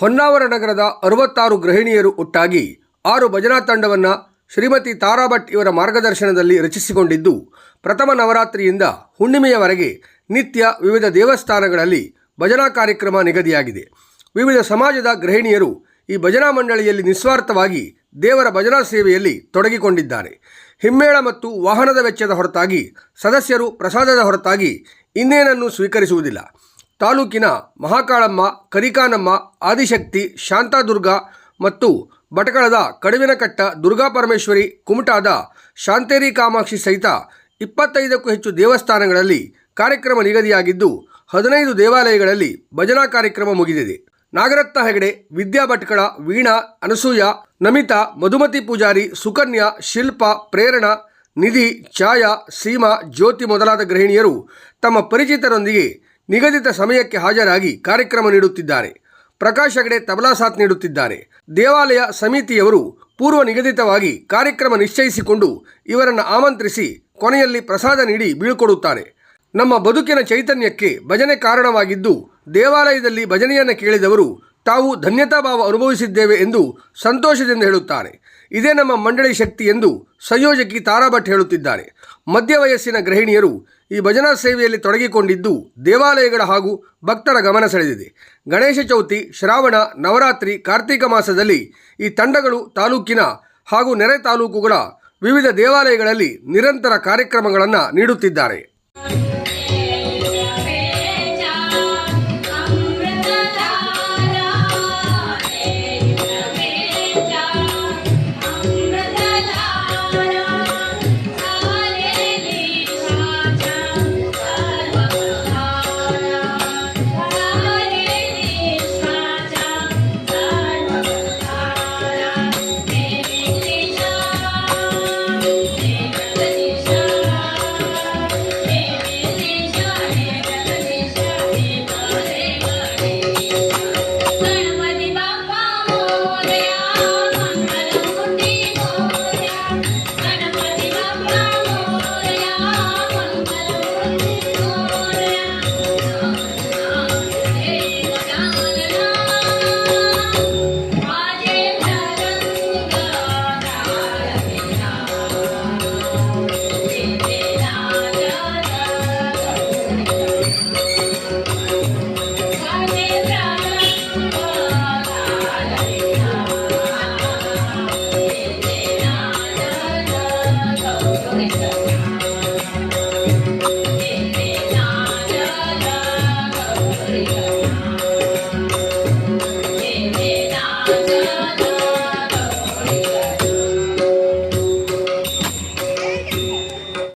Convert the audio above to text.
ಹೊನ್ನಾವರ ನಗರದ ಅರವತ್ತಾರು ಗೃಹಿಣಿಯರು ಒಟ್ಟಾಗಿ ಆರು ಭಜನಾ ತಂಡವನ್ನು ಶ್ರೀಮತಿ ತಾರಾಭಟ್ ಇವರ ಮಾರ್ಗದರ್ಶನದಲ್ಲಿ ರಚಿಸಿಕೊಂಡಿದ್ದು, ಪ್ರಥಮ ನವರಾತ್ರಿಯಿಂದ ಹುಣ್ಣಿಮೆಯವರೆಗೆ ನಿತ್ಯ ವಿವಿಧ ದೇವಸ್ಥಾನಗಳಲ್ಲಿ ಭಜನಾ ಕಾರ್ಯಕ್ರಮ ನಿಗದಿಯಾಗಿದೆ. ವಿವಿಧ ಸಮಾಜದ ಗೃಹಿಣಿಯರು ಈ ಭಜನಾ ಮಂಡಳಿಯಲ್ಲಿ ನಿಸ್ವಾರ್ಥವಾಗಿ ದೇವರ ಭಜನಾ ಸೇವೆಯಲ್ಲಿ ತೊಡಗಿಕೊಂಡಿದ್ದಾರೆ. ಹಿಮ್ಮೇಳ ಮತ್ತು ವಾಹನದ ವೆಚ್ಚದ ಹೊರತಾಗಿ ಸದಸ್ಯರು ಪ್ರಸಾದದ ಹೊರತಾಗಿ ಇನ್ನೇನನ್ನು ಸ್ವೀಕರಿಸುವುದಿಲ್ಲ. ತಾಲೂಕಿನ ಮಹಾಕಾಳಮ್ಮ, ಕರಿಕಾನಮ್ಮ, ಆದಿಶಕ್ತಿ, ಶಾಂತಾದುರ್ಗ ಮತ್ತು ಬಟಕಳದ ಕಡುವಿನಕಟ್ಟ ದುರ್ಗಾ ಪರಮೇಶ್ವರಿ ಕುಮಟಾದ ಶಾಂತೇರಿ ಕಾಮಾಕ್ಷಿ ಸಹಿತ ಇಪ್ಪತ್ತೈದಕ್ಕೂ ಹೆಚ್ಚು ದೇವಸ್ಥಾನಗಳಲ್ಲಿ ಕಾರ್ಯಕ್ರಮ ನಿಗದಿಯಾಗಿದ್ದು, ಹದಿನೈದು ದೇವಾಲಯಗಳಲ್ಲಿ ಭಜನಾ ಕಾರ್ಯಕ್ರಮ ಮುಗಿದಿದೆ. ನಾಗರತ್ನ ಹೆಗಡೆ, ವಿದ್ಯಾ ಭಟ್ಕಳ, ವೀಣಾ, ಅನಸೂಯ, ನಮಿತಾ, ಮಧುಮತಿ ಪೂಜಾರಿ, ಸುಕನ್ಯಾ, ಶಿಲ್ಪ, ಪ್ರೇರಣಾ, ನಿಧಿ, ಛಾಯಾ, ಸೀಮಾ, ಜ್ಯೋತಿ ಮೊದಲಾದ ಗೃಹಿಣಿಯರು ತಮ್ಮ ಪರಿಚಿತರೊಂದಿಗೆ ನಿಗದಿತ ಸಮಯಕ್ಕೆ ಹಾಜರಾಗಿ ಕಾರ್ಯಕ್ರಮ ನೀಡುತ್ತಿದ್ದಾರೆ. ಪ್ರಕಾಶ್ ಹೆಗಡೆ ತಬಲಾ ಸಾಥ್ ನೀಡುತ್ತಿದ್ದಾರೆ. ದೇವಾಲಯ ಸಮಿತಿಯವರು ಪೂರ್ವ ನಿಗದಿತವಾಗಿ ಕಾರ್ಯಕ್ರಮ ನಿಶ್ಚಯಿಸಿಕೊಂಡು ಇವರನ್ನು ಆಮಂತ್ರಿಸಿ ಕೊನೆಯಲ್ಲಿ ಪ್ರಸಾದ ನೀಡಿ ಬೀಳ್ಕೊಡುತ್ತಾರೆ. ನಮ್ಮ ಬದುಕಿನ ಚೈತನ್ಯಕ್ಕೆ ಭಜನೆ ಕಾರಣವಾಗಿದ್ದು ದೇವಾಲಯದಲ್ಲಿ ಭಜನೆಯನ್ನು ಕೇಳಿದವರು ತಾವು ಧನ್ಯತಾಭಾವ ಅನುಭವಿಸಿದ್ದೇವೆ ಎಂದು ಸಂತೋಷದಿಂದ ಹೇಳುತ್ತಾರೆ ಇದೇ ನಮ್ಮ ಮಂಡಳಿ ಶಕ್ತಿ ಎಂದು ಸಂಯೋಜಕಿ ತಾರಾಭಟ್ ಹೇಳುತ್ತಿದ್ದಾರೆ ಮಧ್ಯ ವಯಸ್ಸಿನ ಗೃಹಿಣಿಯರು ಈ ಭಜನಾ ಸೇವೆಯಲ್ಲಿ ತೊಡಗಿಕೊಂಡಿದ್ದು ದೇವಾಲಯಗಳ ಹಾಗೂ ಭಕ್ತರ ಗಮನ ಸೆಳೆದಿದೆ. ಗಣೇಶ ಚೌತಿ, ಶ್ರಾವಣ, ನವರಾತ್ರಿ, ಕಾರ್ತೀಕ ಮಾಸದಲ್ಲಿ ಈ ತಂಡಗಳು ತಾಲೂಕಿನ ಹಾಗೂ ನೆರೆ ತಾಲೂಕುಗಳ ವಿವಿಧ ದೇವಾಲಯಗಳಲ್ಲಿ ನಿರಂತರ ಕಾರ್ಯಕ್ರಮಗಳನ್ನು ನೀಡುತ್ತಿದ್ದಾರೆ. Thank you.